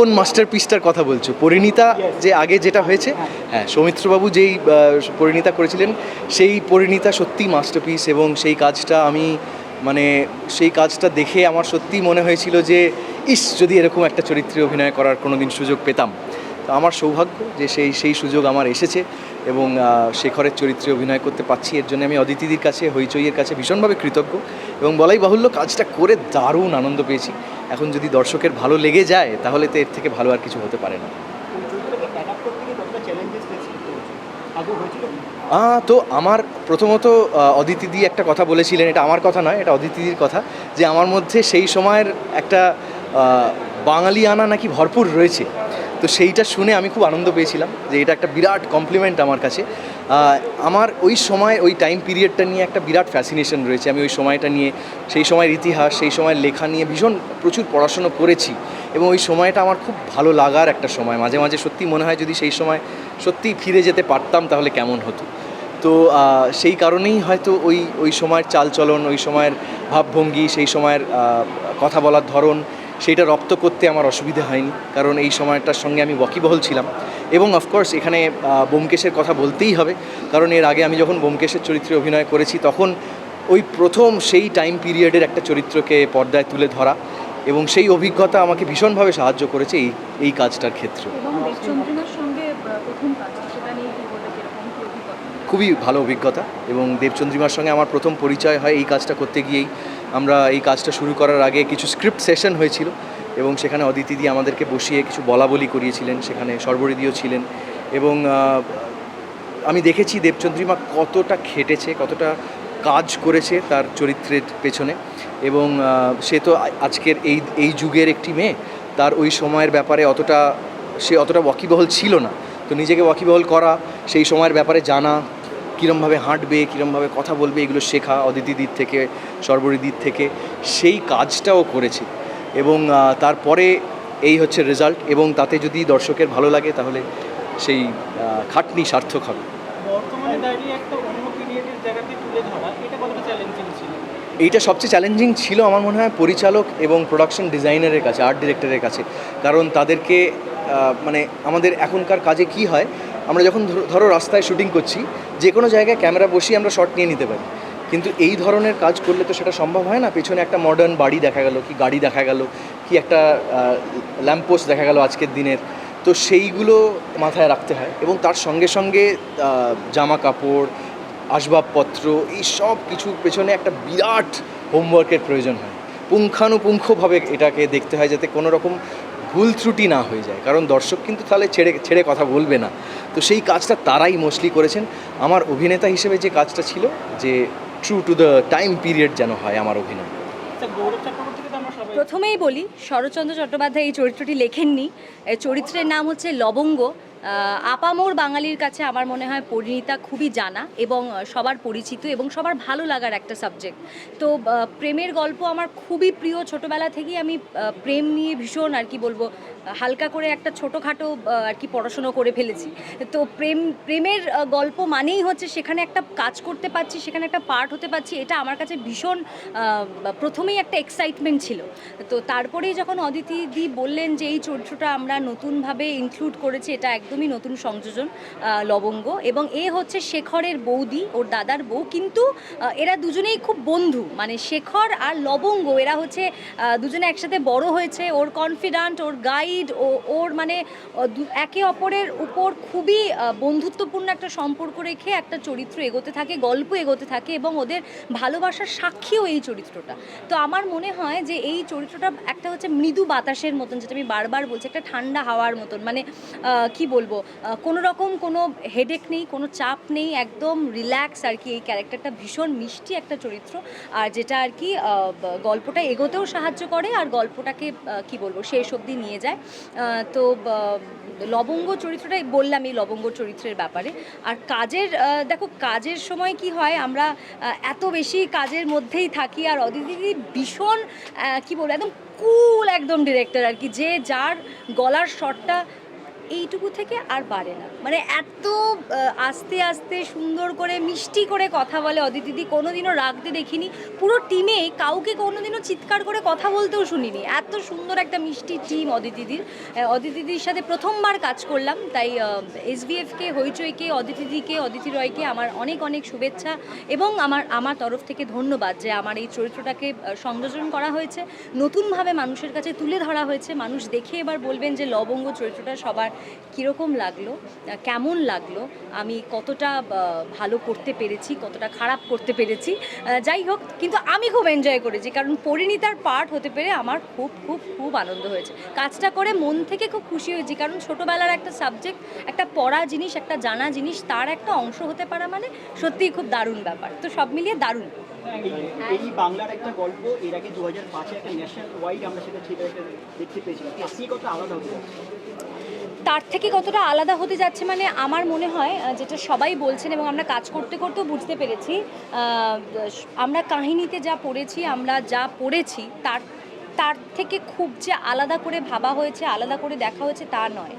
কোন মাস্টার পিসটার কথা বলছো? পরিণীতা যে আগে যেটা হয়েছে? হ্যাঁ। সৌমিত্রবাবু যেই পরিণীতা করেছিলেন সেই পরিণীতা সত্যি মাস্টারপিস এবং সেই কাজটা আমি মানে সেই কাজটা দেখে আমার সত্যি মনে হয়েছিল যে ইস যদি এরকম একটা চরিত্রে অভিনয় করার কোনো দিন সুযোগ পেতাম। তো আমার সৌভাগ্য যে সেই সেই সুযোগ আমার এসেছে এবং শেখরের চরিত্রে অভিনয় করতে পারছি। এর জন্য আমি অদিতিদির কাছে হইচইয়ের কাছে ভীষণভাবে কৃতজ্ঞ এবং বলাই বাহুল্য কাজটা করে দারুণ আনন্দ পেয়েছি। এখন যদি দর্শকের ভালো লেগে যায়, তাহলে তো এর থেকে ভালো আর কিছু হতে পারে না। তো আমার প্রথমত অদিতিদি একটা কথা বলেছিলেন, এটা আমার কথা নয়, এটা অদিতিদির কথা, যে আমার মধ্যে সেই সময়ের একটা বাঙালি আনা নাকি ভরপুর রয়েছে। তো সেইটা শুনে আমি খুব আনন্দ পেয়েছিলাম যে এটা একটা বিরাট কমপ্লিমেন্ট আমার কাছে। আমার ওই সময়, ওই টাইম পিরিয়ডটা নিয়ে একটা বিরাট ফ্যাসিনেশন রয়েছে। আমি ওই সময়টা নিয়ে, সেই সময়ের ইতিহাস, সেই সময়ের লেখা নিয়ে ভীষণ প্রচুর পড়াশুনো করেছি এবং ওই সময়টা আমার খুব ভালো লাগার একটা সময়। মাঝে মাঝে সত্যি মনে হয় যদি সেই সময় সত্যিই ফিরে যেতে পারতাম তাহলে কেমন হতো। তো সেই কারণেই হয়তো ওই ওই সময়ের চালচলন, ওই সময়ের ভাবভঙ্গি, সেই সময়ের কথা বলার ধরন সেইটা রপ্ত করতে আমার অসুবিধা হয়নি কারণ এই সময়টার সঙ্গে আমি ওয়াকিবহল ছিলাম। এবং অফকোর্স এখানে আহ, ব্যোমকেশের কথা বলতেই হবে কারণ এর আগে আমি যখন ব্যোমকেশের চরিত্রে অভিনয় করেছি তখন ওই প্রথম সেই টাইম পিরিয়ডের একটা চরিত্রকে পর্দায় তুলে ধরা এবং সেই অভিজ্ঞতা আমাকে ভীষণভাবে সাহায্য করেছে এই এই কাজটার ক্ষেত্রে। খুবই ভালো অভিজ্ঞতা এবং দেবচন্দ্রিমার সঙ্গে আমার প্রথম পরিচয় হয় এই কাজটা করতে গিয়েই। আমরা এই কাজটা শুরু করার আগে কিছু স্ক্রিপ্ট সেশন হয়েছিল এবং সেখানে অদিতিদি আমাদেরকে বসিয়ে কিছু বলা বলি করিয়েছিলেন, সেখানে সর্বরিদিও ছিলেন এবং আমি দেখেছি দেবচন্দ্রিমা কতটা খেটেছে, কতটা কাজ করেছে তার চরিত্রের পেছনে এবং সে তো আজকের এই এই যুগের একটি মেয়ে, তার ওই সময়ের ব্যাপারে অতটা, সে অতটা ওয়াকিবহল ছিল না। তো নিজেকে ওয়াকিবহল করা, সেই সময়ের ব্যাপারে জানা কীরমভাবে হাঁটবে কীরমভাবে কথা বলবে এগুলো শেখা অদিতিদির থেকে সর্বরিদির থেকে সেই কাজটাও করেছি। এবং তারপরে এই হচ্ছে রেজাল্ট এবং তাতে যদি দর্শকের ভালো লাগে তাহলে সেই খাটনি সার্থক হবে। এইটা সবচেয়ে চ্যালেঞ্জিং ছিল আমার মনে হয় পরিচালক এবং প্রোডাকশন ডিজাইনারের কাছে আর্ট ডিরেক্টরের কাছে। কারণ তাদেরকে মানে আমাদের এখনকার কাজে কি হয় আমরা যখন ধরো- রাস্তায় শুটিং করছি যে কোনো জায়গায় ক্যামেরা বসিয়ে আমরা শট নিয়ে নিতে পারি। কিন্তু এই ধরনের কাজ করলে তো সেটা সম্ভব হয় না? পেছনে একটা মডার্ন বাড়ি দেখা গেল, কি গাড়ি দেখা গেল, কি একটা ল্যাম্পপোস্ট দেখা গেল আজকের দিনের। তো সেইগুলো মাথায় রাখতে হয় এবং তার সঙ্গে সঙ্গে জামা কাপড়, আসবাবপত্র, এই সব কিছুর পেছনে একটা বিরাট হোমওয়ার্কের প্রয়োজন হয়। পুঙ্খানুপুঙ্খভাবে এটাকে দেখতে হয় যাতে কোনো রকম ভুল ত্রুটি না হয়ে যায়। কারণ দর্শক কিন্তু তাহলে ছেড়ে ছেড়ে কথা বলবে না। তো সেই কাজটা তারাই মোস্টলি করেছেন। আমার অভিনেতা হিসেবে যে কাজটা ছিল যে true to the time period যেন হয় আমার অভিনয়। আচ্ছা গৌরব চক্রবর্তীকে তো আমরা সবাই প্রথমেই বলি শরৎচন্দ্র চট্টোপাধ্যায় এই চরিত্রটি লেখেননি। এই চরিত্রের নাম হচ্ছে লবঙ্গ। আপামোর বাঙালির কাছে আমার মনে হয় পরিণীতা খুবই জানা এবং সবার পরিচিত এবং সবার ভালো লাগার একটা সাবজেক্ট তো প্রেমের গল্প আমার খুবই প্রিয়। ছোটবেলা থেকেই আমি প্রেম নিয়ে ভীষণ আর কি বলব, হালকা করে একটা ছোটোখাটো আর কি পড়াশুনো করে ফেলেছি। তো প্রেম, প্রেমের গল্প মানেই হচ্ছে সেখানে একটা কাজ করতে পারছি, সেখানে একটা পার্ট হতে পারছি, এটা আমার কাছে ভীষণ প্রথমেই একটা এক্সাইটমেন্ট ছিল। তো তারপরেই যখন অদিতি দি বললেন যে, এই চরিত্রটা আমরা নতুনভাবে ইনক্লুড করেছি, এটা একদমই নতুন সংযোজন লবঙ্গ এবং এ হচ্ছে শেখরের বৌদি, ওর দাদার বউ। কিন্তু এরা দুজনেই খুব বন্ধু। মানে শেখর আর লবঙ্গ, এরা হচ্ছে দুজনে একসাথে বড় হয়েছে। ওর কনফিডেন্ট ওর গাইড ও, ওর মানে একে অপরের উপর খুবই বন্ধুত্বপূর্ণ একটা সম্পর্ক রেখে একটা চরিত্র এগোতে থাকে, গল্প এগোতে থাকে এবং ওদের ভালোবাসার সাক্ষীও এই চরিত্রটা। তো আমার মনে হয় যে এই চরিত্রটা একটা হচ্ছে মৃদু বাতাসের মতন, যেটা আমি বারবার বলছি, একটা ঠান্ডা হাওয়ার মতন। মানে কি বলব কোনো রকম কোনো হেডেক নেই, কোনো চাপ নেই, একদম রিল্যাক্স আর কি। এই ক্যারেক্টারটা ভীষণ মিষ্টি একটা চরিত্র। আর যেটা আর কি গল্পটা এগোতেও সাহায্য করে আর গল্পটাকে কি বলব, শেষ অবধি নিয়ে যায়। তো লবঙ্গ চরিত্রটাই বললাম এই লবঙ্গ চরিত্রের ব্যাপারে। আর কাজের দেখো, কাজের সময় কি হয়, আমরা এত বেশি কাজের মধ্যেই থাকি আর অদিতি ভীষণ কি বলব, একদম কুল একদম ডিরেক্টর আর কি। যে যার গলার শটটা এইটুকু থেকে আর বাড়ে না। মানে এত আস্তে আস্তে সুন্দর করে মিষ্টি করে কথা বলে অদিতিদি কোনোদিনও রাখতে দেখিনি। পুরো টিমে কাউকে কোনোদিনও চিৎকার করে কথা বলতেও শুনিনি। এত সুন্দর একটা মিষ্টি টিম অদিতিদির আহ, অদিতিদির সাথে প্রথমবার কাজ করলাম তাই এসবিএফকে হইচইকে অদিতিদিকে অদিতি রয়কে আমার অনেক অনেক শুভেচ্ছা এবং আমার আমার তরফ থেকে ধন্যবাদ যে আমার এই চরিত্রটাকে সংযোজন করা হয়েছে। নতুনভাবে মানুষের কাছে তুলে ধরা হয়েছে। মানুষ দেখে এবার বলবেন যে লবঙ্গ চরিত্রটা সবার কীরকম লাগল কেমন লাগল, আমি কতটা ভালো করতে পেরেছি, কতটা খারাপ করতে পেরেছি যাই হোক, কিন্তু আমি খুব এনজয় করেছি, কারণ পরিণীতার পার্ট হতে পেরে আমার খুব খুব খুব আনন্দ হয়েছে। কাজটা করে মন থেকে খুব খুশি হয়েছি, কারণ ছোটোবেলার একটা সাবজেক্ট একটা পড়া জিনিস, একটা জানা জিনিস, তার একটা অংশ হতে পারা মানে সত্যিই খুব দারুণ ব্যাপার। তো সব মিলিয়ে দারুণ। এই- বাংলার একটা গল্প, এর আগে দু হাজার পাঁচে একটা ন্যাশনাল ওয়াইড আমরা সেটা দেখতে পেয়েছিলাম। থেকে কত আলাদা হতে? তার থেকে কতটা আলাদা হতে যাচ্ছে মানে আমার মনে হয় যেটা সবাই বলছেন এবং আমরা কাজ করতে করতেও বুঝতে পেরেছি আমরা কাহিনীতে যা পড়েছি, আমরা যা পড়েছি, তার তার থেকে খুব যে আলাদা করে ভাবা হয়েছে, আলাদা করে দেখা হয়েছে তা নয়।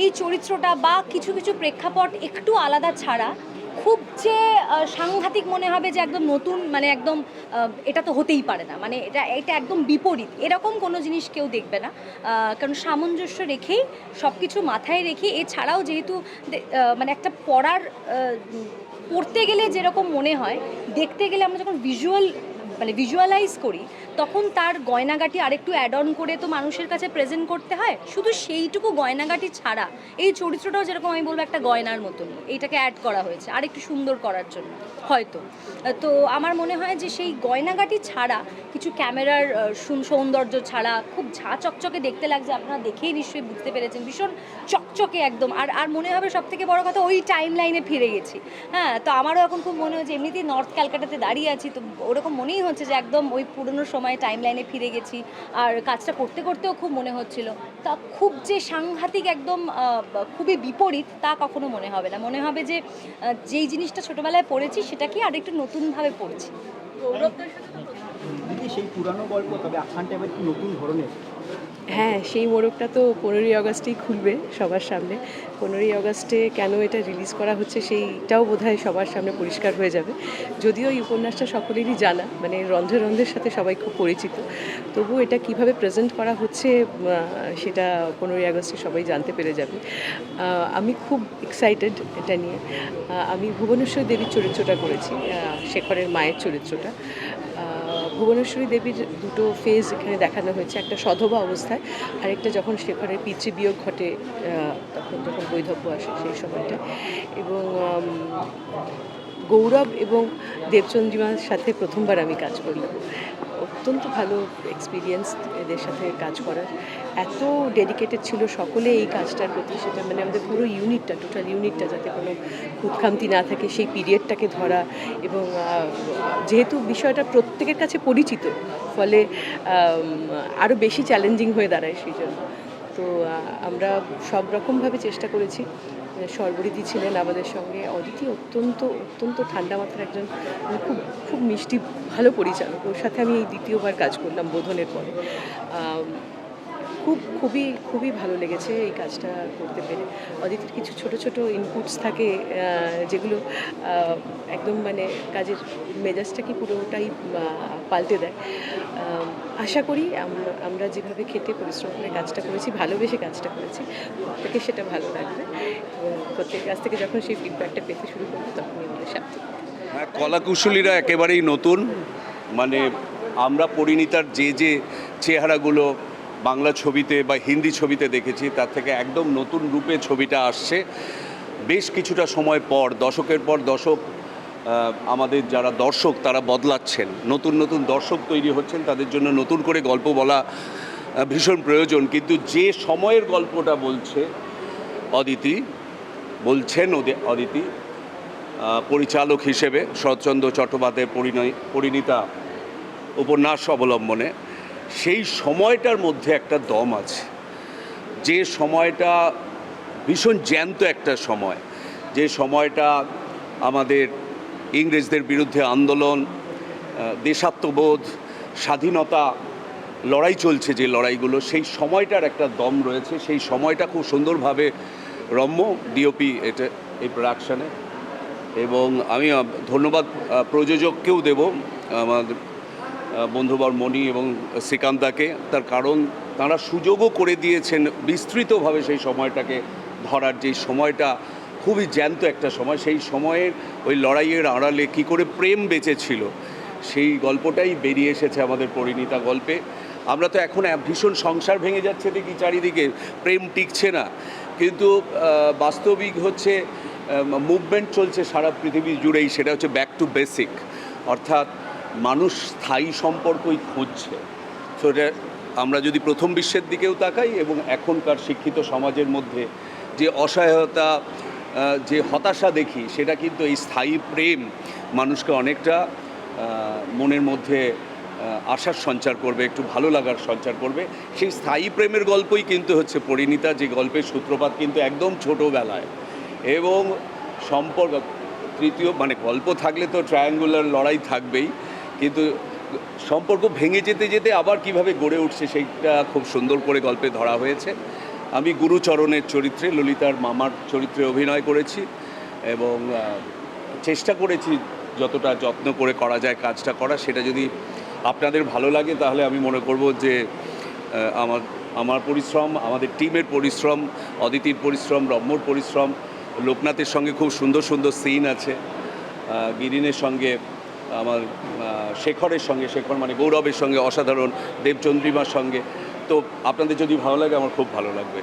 এই চরিত্রটা বা কিছু কিছু প্রেক্ষাপট একটু আলাদা ছাড়া খুব যে আহ, সাংঘাতিক মনে হবে যে একদম নতুন মানে একদম এটা তো হতেই পারে না। মানে এটা এটা একদম বিপরীত। এরকম কোনো জিনিস কেউ দেখবে না। কারণ সামঞ্জস্য রেখেই সব কিছু মাথায় রেখে এছাড়াও যেহেতু মানে একটা পড়ার পড়তে গেলে যেরকম মনে হয় দেখতে গেলে আমরা যখন ভিজুয়াল মানে ভিজুয়ালাইজ করি তখন তার গয়নাগাটি আরেকটু অ্যাড অন করে তো মানুষের কাছে প্রেজেন্ট করতে হয়। শুধু সেইটুকু গয়নাগাটি ছাড়া, এই চরিত্রটাও যেরকম আমি বলব একটা গয়নার মতন। এইটাকে অ্যাড করা হয়েছে আর একটু সুন্দর করার জন্য, হয়তো। তো আমার মনে হয় যে সেই গয়নাগাটি ছাড়া, কিছু ক্যামেরার সৌন্দর্য ছাড়া, খুব ঝা চকচকে দেখতে লাগছে, আপনারা দেখেই নিশ্চয়ই বুঝতে পেরেছেন, ভীষণ চকচকে একদম। আর আর মনে হবে সব থেকে বড় কথা, ওই টাইম লাইনে ফিরে গেছি। হ্যাঁ তো আমারও এখন খুব মনে হচ্ছে, এমনিতেই নর্থ ক্যালকাটাতে দাঁড়িয়ে আছি, তো ওরকম মনেই হচ্ছে যে একদম ওই পুরনো সময় টাইম লাইনে ফিরে গেছি। আর কাজটা করতে করতেও খুব মনে হচ্ছিল। তা খুব যে সাংঘাতিক একদম খুবই বিপরীত তা কখনো মনে হবে না। মনে হবে যে যেই জিনিসটা ছোটোবেলায় পড়েছি সেটা কি আর একটু নতুনভাবে পড়েছি সেই পুরানো গল্প তবে আখ্যানটা এবার একটু নতুন ধরনের। হ্যাঁ সেই মোড়কটা তো পনেরোই আগস্টেই খুলবে সবার সামনে। পনেরোই আগস্টে কেন এটা রিলিজ করা হচ্ছে সেইটাও বোধহয় সবার সামনে পরিষ্কার হয়ে যাবে। যদিও এই উপন্যাসটা সকলেরই জানা মানে রন্ধ্রে রন্ধ্রের সাথে সবাই খুব পরিচিত। তবু এটা কীভাবে প্রেজেন্ট করা হচ্ছে সেটা পনেরোই আগস্টে সবাই জানতে পেরে যাবে। আমি খুব এক্সাইটেড এটা নিয়ে। আমি ভুবনেশ্বর দেবীর চরিত্রটা করেছি শেখরের মায়ের চরিত্রটা। ভুবনেশ্বরী দেবীর দুটো ফেজ এখানে দেখানো হয়েছে, একটা সধবা অবস্থায়, আরেকটা যখন শেখরের পিতৃবিয়োগ ঘটে তখন যখন বৈধব্য আসে সেই সময়টা। এবং গৌরব এবং দেবচন্দ্রিমার সাথে প্রথমবার আমি কাজ করলাম। অত্যন্ত ভালো এক্সপিরিয়েন্স এদের সাথে কাজ করার। এত ডেডিকেটেড ছিল সকলে এই কাজটার প্রতি, সেটা মানে আমাদের পুরো ইউনিটটা টোটাল ইউনিটটা যাতে কোনো খুঁতখামতি না থাকে সেই পিরিয়ডটাকে ধরা এবং যেহেতু বিষয়টা প্রত্যেকের কাছে পরিচিত, ফলে আরও বেশি চ্যালেঞ্জিং হয়ে দাঁড়ায় সেই জন্য। তো আমরা সব রকমভাবে চেষ্টা করেছি। সর্বরিদি ছিলেন আমাদের সঙ্গে। অদিতি অত্যন্ত অত্যন্ত ঠান্ডা মাথার একজন মানে খুব খুব মিষ্টি, ভালো পরিচালক। ওর সাথে আমি এই দ্বিতীয়বার কাজ করলাম বোধনের পরে। খুব, খুবই খুবই ভালো লেগেছে এই কাজটা করতে পেরে। অদিতির কিছু ছোট ছোট ইনপুটস থাকে যেগুলো একদম মানে কাজের মেজাজটাকে পুরোটাই পাল্টে দেয়। আশা করি আমরা যেভাবে খেটে পরিশ্রম করে কাজটা করেছি, ভালোবেসে কাজটা করেছি প্রত্যেকে সেটা ভালো লাগবে। এবং প্রত্যেকের কাছ থেকে যখন সেই ফিডব্যাকটা পেতে শুরু করব, তখনই আমাদের সার্থক হ্যাঁ কলাকুশলীরা একেবারেই নতুন। মানে আমরা পরিণীতার যে যে চেহারাগুলো বাংলা ছবিতে বা হিন্দি ছবিতে দেখেছি, তার থেকে একদম নতুন রূপে ছবিটা আসছে। বেশ কিছুটা সময় পর, দশকের পর দশক আমাদের যারা দর্শক, তারা বদলাচ্ছেন। নতুন নতুন দর্শক তৈরি হচ্ছেন, তাদের জন্য নতুন করে গল্প বলা ভীষণ প্রয়োজন। কিন্তু যে সময়ের গল্পটা বলছে, অদিতি, বলছেন অদিতি পরিচালক হিসেবে শরৎচন্দ্র চট্টোপাধ্যায়ের পরিণয়, পরিণীতা উপন্যাস অবলম্বনে। সেই সময়টার মধ্যে একটা দম আছে। যে সময়টা ভীষণ জ্যান্ত একটা সময়। যে সময়টা আমাদের ইংরেজদের বিরুদ্ধে আন্দোলন দেশাত্মবোধ, স্বাধীনতা, লড়াই চলছে যে লড়াইগুলো, সেই সময়টার একটা দম রয়েছে। সেই সময়টা খুব সুন্দরভাবে রম্য ডিওপি এটা এই প্রোডাকশানে এবং আমি ধন্যবাদ প্রযোজককেও দেব, আমাদের বন্ধুবর মণি এবং শ্রীকান্তাকে, তার কারণ তারা সুযোগও করে দিয়েছেন বিস্তৃতভাবে সেই সময়টাকে ধরার যে সময়টা খুবই জ্যান্ত একটা সময়, সেই সময়ের ওই লড়াইয়ের আড়ালে কী করে প্রেম বেঁচেছিল, সেই গল্পটাই বেরিয়ে এসেছে আমাদের পরিণীতা গল্পে। আমরা তো এখন ভীষণ সংসার ভেঙে যাচ্ছে দেখি চারিদিকে, প্রেম টিকছে না। কিন্তু বাস্তবিক হচ্ছে মুভমেন্ট চলছে সারা পৃথিবী জুড়েই, সেটা হচ্ছে ব্যাক টু বেসিক অর্থাৎ মানুষ স্থায়ী সম্পর্কই খুঁজছে। সো আমরা যদি প্রথম বিশ্বের দিকেও তাকাই এবং এখনকার শিক্ষিত সমাজের মধ্যে যে অসহায়তা যে হতাশা দেখি, সেটা কিন্তু এই স্থায়ী প্রেম মানুষকে অনেকটা মনের মধ্যে আশার সঞ্চার করবে, একটু ভালো লাগার সঞ্চার করবে। সেই স্থায়ী প্রেমের গল্পই কিন্তু হচ্ছে পরিণীতা, যে গল্পের সূত্রপাত কিন্তু একদম ছোটোবেলায়। এবং সম্পর্ক, তৃতীয় মানে গল্প থাকলে তো ট্রায়াঙ্গুলার লড়াই থাকবেই। কিন্তু সম্পর্ক ভেঙে যেতে যেতে আবার কীভাবে গড়ে উঠছে সেইটা খুব সুন্দর করে গল্পে ধরা হয়েছে। আমি গুরুচরণের চরিত্রে, ললিতার মামার চরিত্রে অভিনয় করেছি এবং চেষ্টা করেছি যতটা যত্ন করে করা যায়, কাজটা করা। সেটা যদি আপনাদের ভালো লাগে তাহলে আমি মনে করব যে আমার আমার পরিশ্রম, আমাদের টিমের পরিশ্রম, অদিতির পরিশ্রম, রম্যর পরিশ্রম, লোকনাথের সঙ্গে খুব সুন্দর সুন্দর সিন আছে। গিরিনের সঙ্গে আমার শেখরের সঙ্গে, শেখর মানে গৌরবের সঙ্গে, অসাধারণ দেবচন্দ্রিমার সঙ্গে। তো আপনাদের যদি ভালো লাগে, আমার খুব ভালো লাগবে।